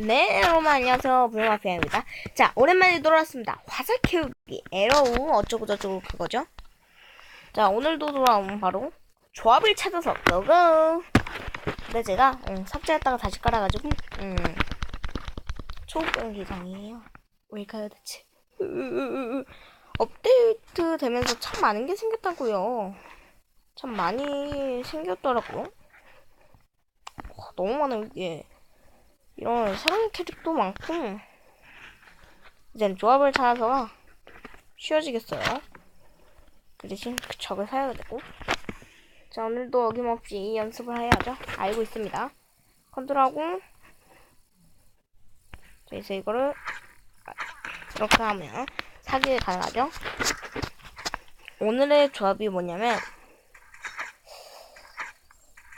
네, 여러분 안녕하세요. 불마피아입니다. 자, 오랜만에 돌아왔습니다. 화살 키우기, 에러우, 어쩌고저쩌고 그거죠. 자, 오늘도 돌아온 바로 조합을 찾아서 고고! 근데 제가 음, 삭제했다가 다시 깔아가지고 음, 초급병 기상이에요. 왜일까요 대체? 업데이트 되면서 참 많은 게 생겼다고요. 참 많이 생겼더라고요. 와, 너무 많아요 이게. 이런 새로운 캐릭도 많고 이젠 조합을 찾아서 쉬워지겠어요. 그 대신 그 적을 사야 되고 자 오늘도 어김없이 연습을 해야죠. 알고 있습니다. 컨트롤하고 자 이제 이거를 아, 이렇게 하면 사기가 가능하죠. 오늘의 조합이 뭐냐면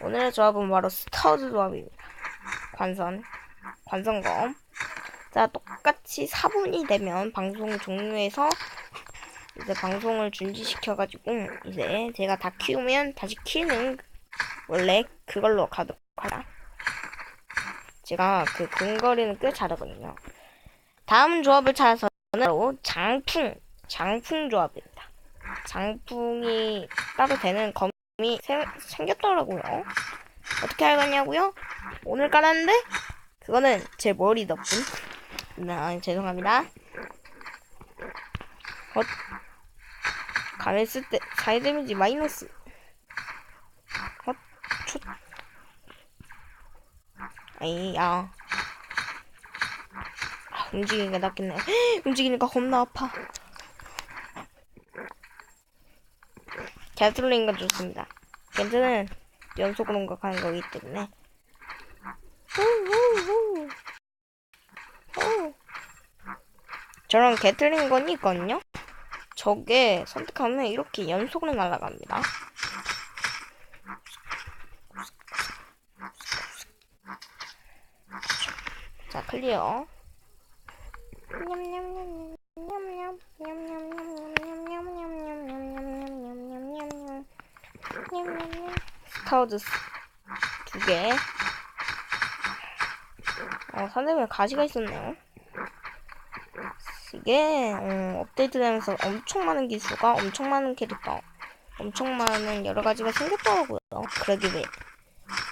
오늘의 조합은 바로 스타우드 조합입니다. 관선 관성검. 자, 똑같이 4분이 되면 방송 종료해서 이제 방송을 중지시켜가지고 이제 제가 다 키우면 다시 키우는 원래 그걸로 가도록 하라. 제가 그 근거리는 꽤 잘하거든요. 다음 조합을 찾아서는 바로 장풍, 장풍 조합입니다. 장풍이 따로 되는 검이 세- 생겼더라고요. 어떻게 알겠냐고요? 오늘 깔았는데 그거는 제 머리 덕분. 네, 죄송합니다. 어, 가면 쓸 때, 사이 데미지 마이너스. 어, 초. 아이, 야. 아, 움직이는 게 낫겠네. 움직이니까 겁나 아파. 개슬링 건 좋습니다. 겐트는 연속으로 공격하는 거기 때문에. 후 후 후. 저런 개틀린 거니깐요 저게 선택하면 이렇게 연속으로 날아갑니다. 자, 클리어. 스타워즈 두 개. 어, 상대방에 가시가 있었네요. 이게 음, 업데이트 되면서 엄청 많은 기수가 엄청 많은 캐릭터 엄청 많은 여러 가지가 생겼더라고요. 그러기 위해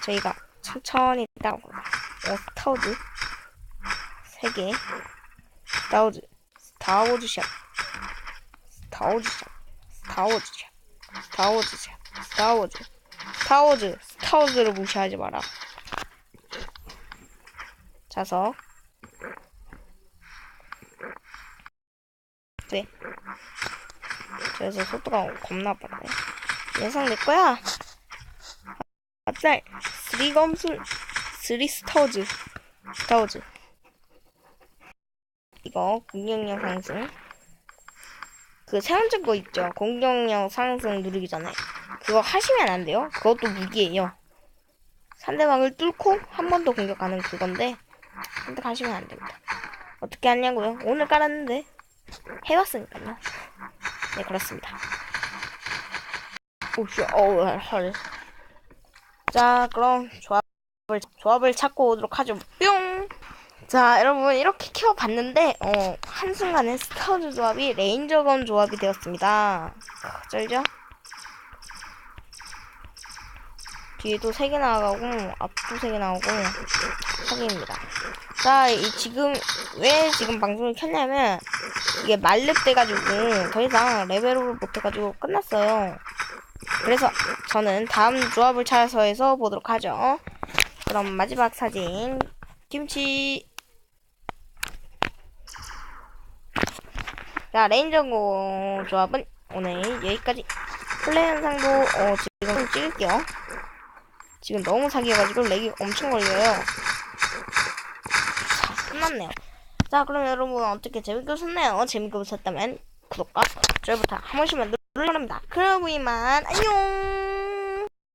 저희가 천천히 따라보고 어, 스타우드 세 개, 스타우드, 스타우드샷, 스타우드샷, 스타우드샷, 스타우드샷, 스타우드, 스타우드, 스타우드를 무시하지 마라. 자석. 네. 그래서 속도가 겁나 빠르네. 예상 내 거야. 앞살 쓰리 검술 쓰리 스타우즈 스타우즈. 이거 공격력 상승. 그 세 번째 거 있죠? 공격력 상승 누르기 전에 그거 하시면 안 돼요? 그것도 무기예요. 상대방을 뚫고 한 번 더 공격하는 그건데 선택하시면 안 됩니다. 어떻게 하냐고요? 오늘 깔았는데 해봤으니까요 네 그렇습니다 오씨 어우 헐 자, 그럼 조합을 조합을 찾고 오도록 하죠. 뿅. 자, 여러분 이렇게 키워봤는데 어 한순간에 스타우즈 조합이 레인저건 조합이 되었습니다. 쩔죠? 뒤에도 3개 나가고 앞도 3개 나오고 사기입니다. 자, 이 지금 왜 지금 방송을 켰냐면 이게 말렙 돼가지고 더 이상 레벨업을 못해가지고 끝났어요. 그래서 저는 다음 조합을 찾아서 해서 보도록 하죠. 그럼 마지막 사진 김치 자 레인저고 조합은 오늘 여기까지 플레이 영상도 어, 지금 찍을게요. 지금 너무 사기여가지고 렉이 엄청 걸려요. 자 끝났네요. 자 그럼 여러분 어떻게 재밌게 보셨나요? 재밌게 보셨다면 구독과 좋아요부터 한 번씩만 눌러랍니다. 그럼 이만 안녕.